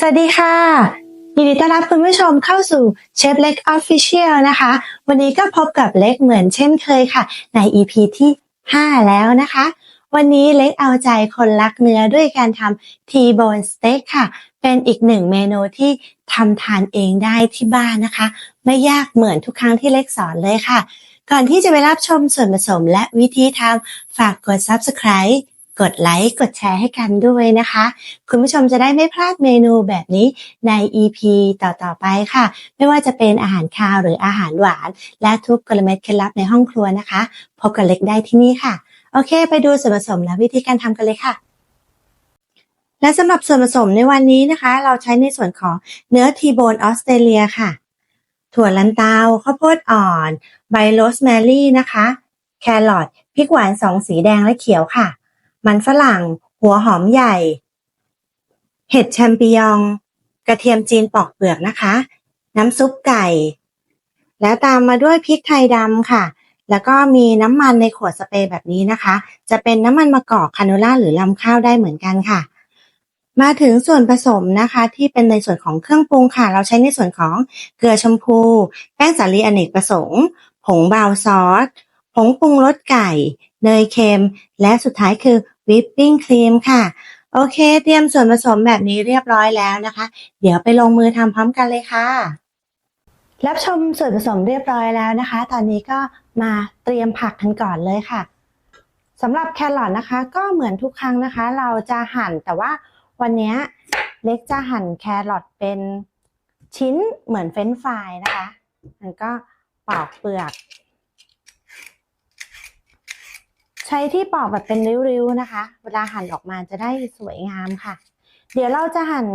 สวัสดีค่ะ ยินดีต้อนรับคุณผู้ชมเข้าสู่เชฟเล็กออฟฟิเชียลนะคะ วันนี้ก็พบกับเล็กเหมือนเช่นเคยค่ะ ใน EP ที่ 5 แล้วนะคะ วันนี้เล็กเอาใจคนรักเนื้อด้วยการทำทีโบนสเต็กค่ะ เป็นอีกหนึ่งเมนูที่ทำทานเองได้ที่บ้านนะคะ ไม่ยากเหมือนทุกครั้งที่เล็กสอนเลยค่ะ ก่อนที่จะไปรับชมส่วนผสมและวิธีทำฝากกด subscribe กดไลค์ กดแชร์ให้กันด้วยนะคะ คุณผู้ชมจะได้ไม่พลาดเมนูแบบนี้ใน EP ต่อๆไปค่ะ ไม่ว่าจะเป็นอาหารคาวหรืออาหารหวาน และทุกกลเม็ดเคล็ดลับในห้องครัวนะคะ พบกับเล็กได้ที่นี่ค่ะ โอเค ไปดูส่วนผสมและวิธีการทำกันเลยค่ะและสำหรับส่วนผสมในวันนี้นะคะ เราใช้ในส่วนของเนื้อทีโบนออสเตรเลียค่ะ ถั่วลันเตาข้าวโพดอ่อน ใบโรสแมรี่นะคะ แครอทพริกหวานสองสีแดงและเขียวค่ะ มันฝรั่ง หัวหอมใหญ่ เห็ดแชมปิญอง กระเทียมจีนปอกเปลือกนะคะ น้ำซุปไก่ แล้วตามมาด้วยพริกไทยดำค่ะ แล้วก็มีน้ำมันในขวดสเปรย์แบบนี้นะคะ จะเป็นน้ำมันมะกอกคาโนล่าหรือลำข้าวได้เหมือนกันค่ะ มาถึงส่วนผสมนะคะ ที่เป็นในส่วนของเครื่องปรุงค่ะ เราใช้ในส่วนของเกลือชมพู แป้งสาลีอเนกประสงค์ ผงบราวน์ซอสผงปรุงรสไก่ เนยเค็ม และสุดท้ายคือ วิปปิ้งครีมค่ะ โอเค เตรียมส่วนผสมแบบนี้เรียบร้อยแล้วนะคะ เดี๋ยวไปลงมือทำพร้อมกันเลยค่ะ รับชมส่วนผสมเรียบร้อยแล้วนะคะ ตอนนี้ก็มาเตรียมผักกันก่อนเลยค่ะสำหรับแครอทนะคะ ก็เหมือนทุกครั้งนะคะ เราจะหั่นแต่ว่าวันนี้เล็กจะหั่นแครอทเป็นชิ้นเหมือนเฟรนฟรายนะคะ มันก็ปอกเปลือก ใช้ที่ปอกแบบเป็นริ้วๆนะคะ เวลาหั่นออกมาจะได้สวยงามค่ะ เดี๋ยวเราจะหั่น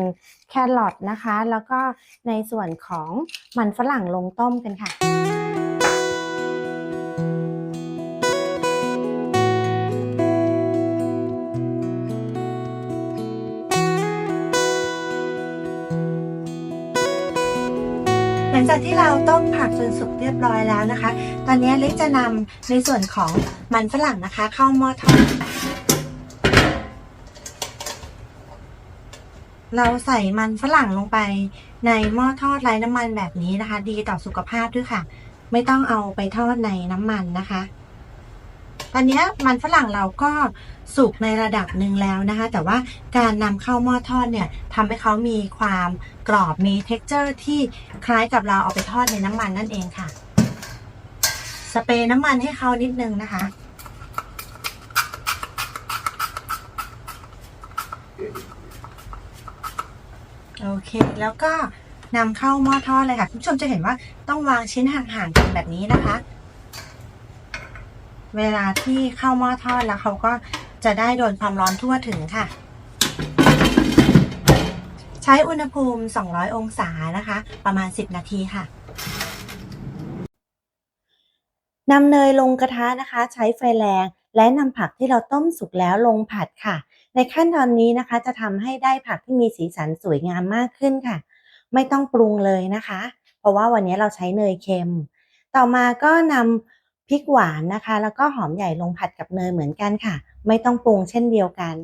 แครอทนะคะ แล้วก็ในส่วนของมันฝรั่งลงต้มกันค่ะ หลังจากที่เราต้มผักจนสุกเรียบร้อยแล้วนะคะ ตอนนี้เล็กจะนำในส่วนของมันฝรั่งนะคะ เข้าหม้อทอด เราใส่มันฝรั่งลงไปในหม้อทอดไร้น้ำมันแบบนี้นะคะ ดีต่อสุขภาพด้วยค่ะ ไม่ต้องเอาไปทอดในน้ำมันนะคะ ตอนนี้มันฝรั่งเราก็สุกในระดับหนึ่งแล้วนะคะ แต่ว่าการนำเข้าหม้อทอดเนี่ยทำให้เขามีความกรอบมี t e x t อร์ที่คล้ายกับเราเอาไปทอดในน้ำมันนั่นเองค่ะ สเปรย์น้ำมันให้เขานิดนึงนะคะโอเค แล้วก็นำเข้าหม้อทอดเลยค่ะ คุณผู้ชมจะเห็นว่าต้องวางชิ้นห่างๆกันแบบนี้นะคะ เวลาที่เข้าหม้อทอดแล้วเขาก็จะได้โดนความร้อนทั่วถึงค่ะ ใช้อุณหภูมิ 200 องศานะคะ ประมาณ 10 นาทีค่ะนำเนยลงกระทะนะคะ ใช้ไฟแรง และนำผักที่เราต้มสุกแล้วลงผัดค่ะ ในขั้นตอนนี้นะคะ จะทำให้ได้ผักที่มีสีสันสวยงามมากขึ้นค่ะ ไม่ต้องปรุงเลยนะคะ เพราะว่าวันนี้เราใช้เนยเค็ม ต่อมาก็นำ ริกหวานนะคะ แล้วก็หอมใหญ่ลงผัดกับเนยเหมือนกันค่ะ ไม่ต้องปรุงเช่นเดียวกัน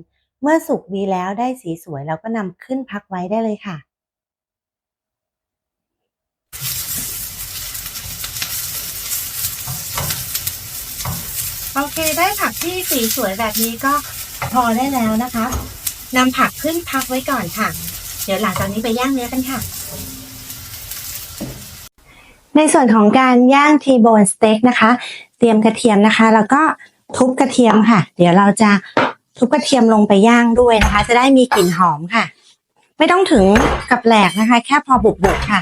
เมื่อสุกดีแล้วได้สีสวยแล้วก็นำขึ้นพักไว้ได้เลยค่ะโอเคได้ผักที่สีสวยแบบนี้ก็พอได้แล้วนะคะนำผักขึ้นพักไว้ก่อนค่ะ เดี๋ยวหลังจากนี้ไปย่างเนื้อกันค่ะ ในส่วนของการย่างทีโบนสเต็กนะคะ เตรียมกระเทียมนะคะ แล้วก็ทุบกระเทียมค่ะ เดี๋ยวเราจะทุบกระเทียมลงไปย่างด้วยนะคะ จะได้มีกลิ่นหอมค่ะ ไม่ต้องถึงกับแหลกนะคะ แค่พอบุบๆค่ะ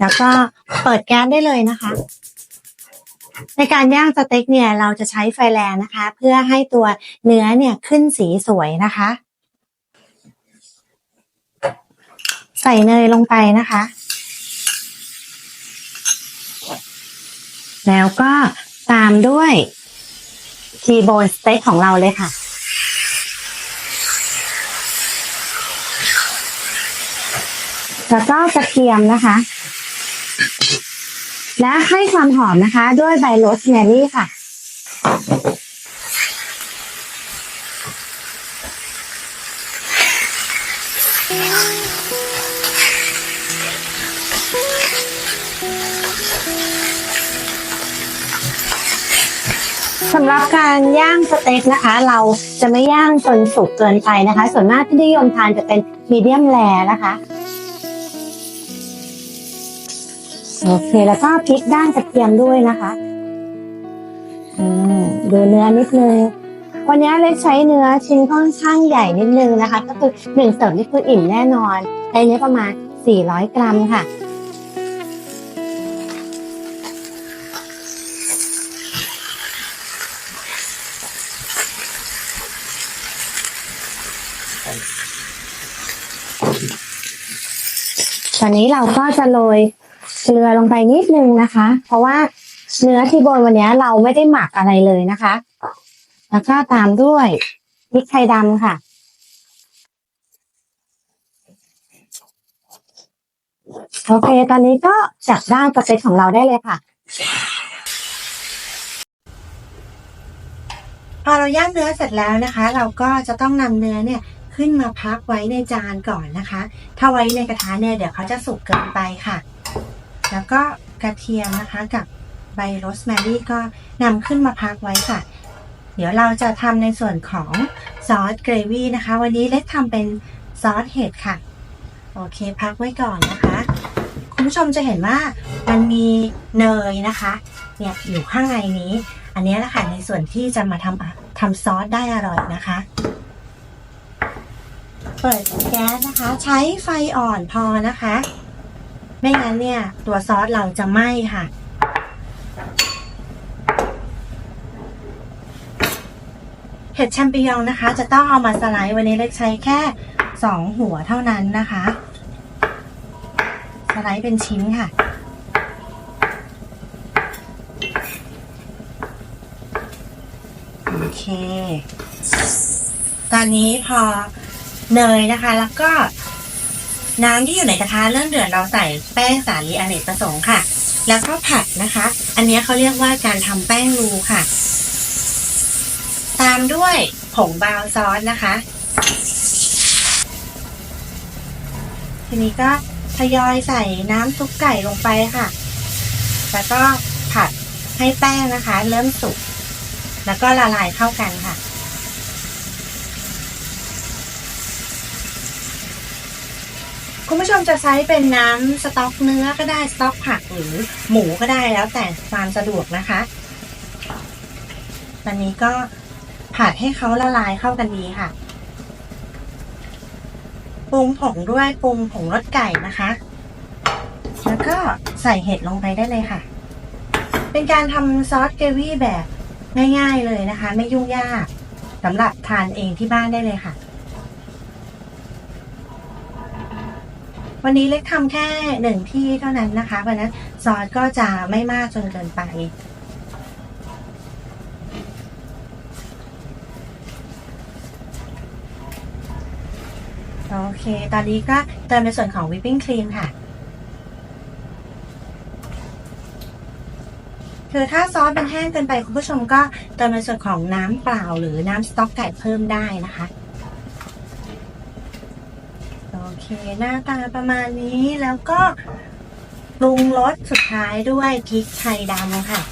แล้วก็เปิดแก๊สได้เลยนะคะ ในการย่างสเต็กเนี่ยเราจะใช้ไฟแรงนะคะ เพื่อให้ตัวเนื้อเนี่ยขึ้นสีสวยนะคะ ใส่เนยลงไปนะคะ แล้วก็ตามด้วยทีโบนสเต็กของเราเลยค่ะ แล้วก็กระเทียมนะคะ และให้ความหอมนะคะ ด้วยใบโรสแมรี่ค่ะ สำหรับการย่างสเต็กนะคะ เราจะไม่ย่างจนสุกเกินไปนะคะ ส่วนมากที่นิยมทานจะเป็นมีเดียมแรนะคะโอเคแล้วก็พริกด้านกระเทียมด้วยนะคะอืมดูเนื้อนิดนึงวันนี้เล็กใช้เนื้อชิ้นค่อนข้างใหญ่นิดนึงนะคะ ก็คือหนึ่งเสิร์ฟนี่คืออิ่มแน่นอนในนี้ประมาณ 400 กรัมค่ะ ตอนนี้เราก็จะโรยเกลือลงไปนิดนึงนะคะ เพราะว่าเนื้อที่บนวันนี้เราไม่ได้หมักอะไรเลยนะคะ แล้วก็ตามด้วยพริกไทยดำค่ะ โอเค ตอนนี้ก็จัดร่างสเต็กของเราได้เลยค่ะ พอเราย่างเนื้อเสร็จแล้วนะคะ เราก็จะต้องนำเนื้อเนี่ย ขึ้นมาพักไว้ในจานก่อนนะคะ ถ้าไว้ในกระทะเนี่ยเดี๋ยวเขาจะสุกเกินไปค่ะ แล้วก็กระเทียมนะคะกับใบโรสแมรี่ก็นำขึ้นมาพักไว้ค่ะ เดี๋ยวเราจะทำในส่วนของซอสเกรวี่นะคะ วันนี้เล็กทำเป็นซอสเห็ดค่ะ โอเคพักไว้ก่อนนะคะ คุณผู้ชมจะเห็นว่ามันมีเนยนะคะ เนี่ยอยู่ข้างในนี้ อันนี้แหละค่ะในส่วนที่จะมาทำทำซอสได้อร่อยนะคะ เปิดแก๊สนะคะ ใช้ไฟอ่อนพอนะคะ ไม่งั้นเนี่ย ตัวซอสเราจะไหม้ค่ะ เห็ดแชมปิญองนะคะ จะต้องเอามาสไลด์วันนี้เล็กใช้แค่สองหัวเท่านั้นนะคะ สไลด์เป็นชิ้นค่ะโอเค ตอนนี้พอ เนยนะคะ แล้วก็น้ำที่อยู่ในกระทะเริ่มเดือดเราใส่แป้งสาลีอเนกประสงค์ค่ะ แล้วก็ผัดนะคะ อันนี้เขาเรียกว่าการทำแป้งรูค่ะ ตามด้วยผงบราวซอสนะคะ ทีนี้ก็ทยอยใส่น้ำซุปไก่ลงไปค่ะ แล้วก็ผัดให้แป้งนะคะ เริ่มสุก แล้วก็ละลายเข้ากันค่ะ คุณผู้ชมจะใช้เป็นน้ำสต๊อกเนื้อก็ได้สต๊อกผักหรือหมูก็ได้แล้วแต่ความสะดวกนะคะตอนนี้ก็ผัดให้เขาละลายเข้ากันดีค่ะปรุงผงด้วยปรุงผงรสไก่นะคะ แล้วก็ใส่เห็ดลงไปได้เลยค่ะ เป็นการทำซอสเกรวี่แบบง่ายๆเลยนะคะ ไม่ยุ่งยากสำหรับทานเองที่บ้านได้เลยค่ะ วันนี้เล็กทำแค่หนึ่งที่เท่านั้นนะคะ เพราะนั้นซอสก็จะไม่มากจนเกินไป โอเค ตอนนี้ก็เติมในส่วนของวิปปิ้งครีมค่ะ คือถ้าซอสมันแห้งเกินไปคุณผู้ชมก็เติมในส่วนของน้ำเปล่าหรือน้ำสต๊อกไก่เพิ่มได้นะคะ โอเค หน้าตาประมาณนี้แล้วก็ปรุงรสสุดท้ายด้วยพริกไทยดำค่ะ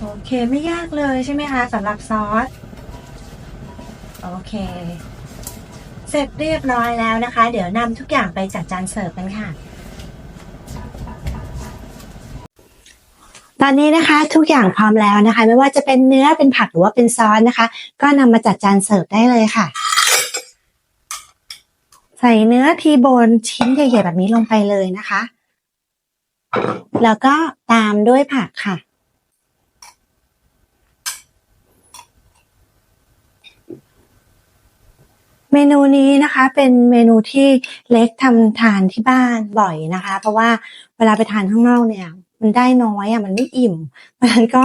โอเคไม่ยากเลยใช่ไหมคะสำหรับซอส โอเค เสร็จเรียบร้อยแล้วนะคะ เดี๋ยวนำทุกอย่างไปจัดจานเสิร์ฟกันค่ะ ตอนนี้นะคะทุกอย่างพร้อมแล้วนะคะ ไม่ว่าจะเป็นเนื้อเป็นผักหรือว่าเป็นซอสนะคะ ก็นำมาจัดจานเสิร์ฟได้เลยค่ะ ใส่เนื้อทีโบนชิ้นใหญ่ๆแบบนี้ลงไปเลยนะคะ แล้วก็ตามด้วยผักค่ะ เมนูนี้นะคะ เป็นเมนูที่เล็กทำทานที่บ้านบ่อยนะคะ เพราะว่าเวลาไปทานข้างนอกเนี่ย มันได้น้อยอะมันไม่อิ่มเพราะฉะนั้นก็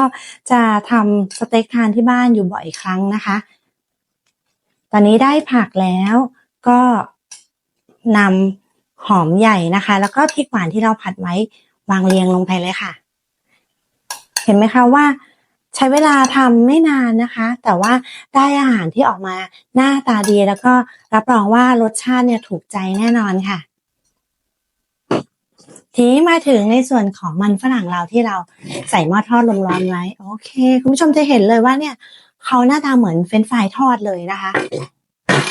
จะทำสเต็กทานที่บ้านอยู่บ่อยครั้งนะคะ ตอนนี้ได้ผักแล้วก็นำหอมใหญ่นะคะ แล้วก็พริกหวานที่เราผัดไว้วางเรียงลงไปเลยค่ะ เห็นไหมคะว่าใช้เวลาทำไม่นานนะคะ แต่ว่าได้อาหารที่ออกมาหน้าตาดีแล้วก็รับรองว่ารสชาติเนี่ยถูกใจแน่นอนค่ะ ทีนี้มาถึงในส่วนของมันฝรั่งเราที่เราใส่หม้อทอดลมร้อนไว้ โอเค คุณผู้ชมจะเห็นเลยว่าเนี่ยเขาหน้าตาเหมือนเฟรนช์ฟรายทอดเลยนะคะ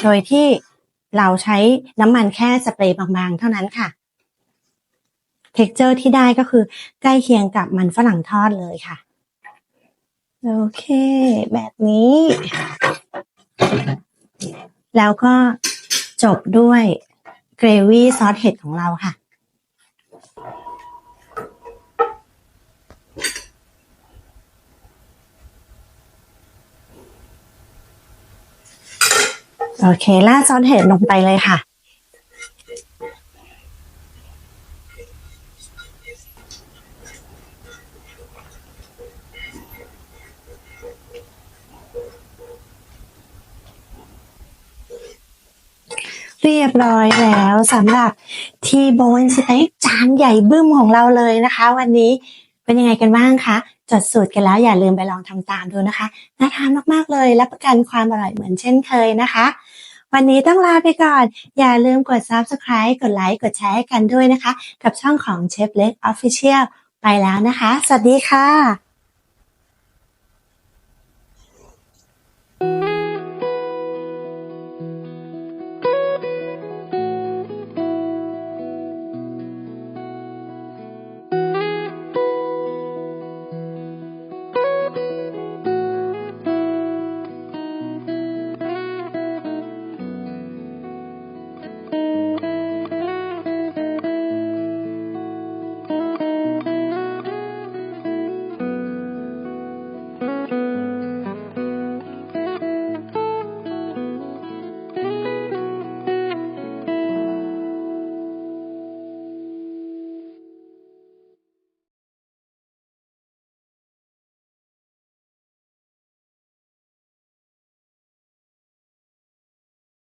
โดยที่เราใช้น้ำมันแค่สเปรย์บางๆ เท่านั้นค่ะ เท็กเจอร์ที่ได้ก็คือใกล้เคียงกับมันฝรั่งทอดเลยค่ะ โอเค แบบนี้ แล้วก็จบด้วยเกรวี่ซอสเห็ดของเราค่ะ โอเคราดซอสเห็ดลงไปเลยค่ะ เรียบร้อยแล้วสำหรับทีโบนสเต็กจานใหญ่บึ้มของเราเลยนะคะ วันนี้ เป็นยังไงกันบ้างคะ จดสูตรกันแล้วอย่าลืมไปลองทำตามดูนะคะ น่าทานมากๆเลย รับประกันความอร่อยเหมือนเช่นเคยนะคะ วันนี้ต้องลาไปก่อน อย่าลืมกด subscribe กดไลค์ กดแชร์ให้กันด้วยนะคะ กับช่องของเชฟเล็ก Official ไปแล้วนะคะ สวัสดีค่ะ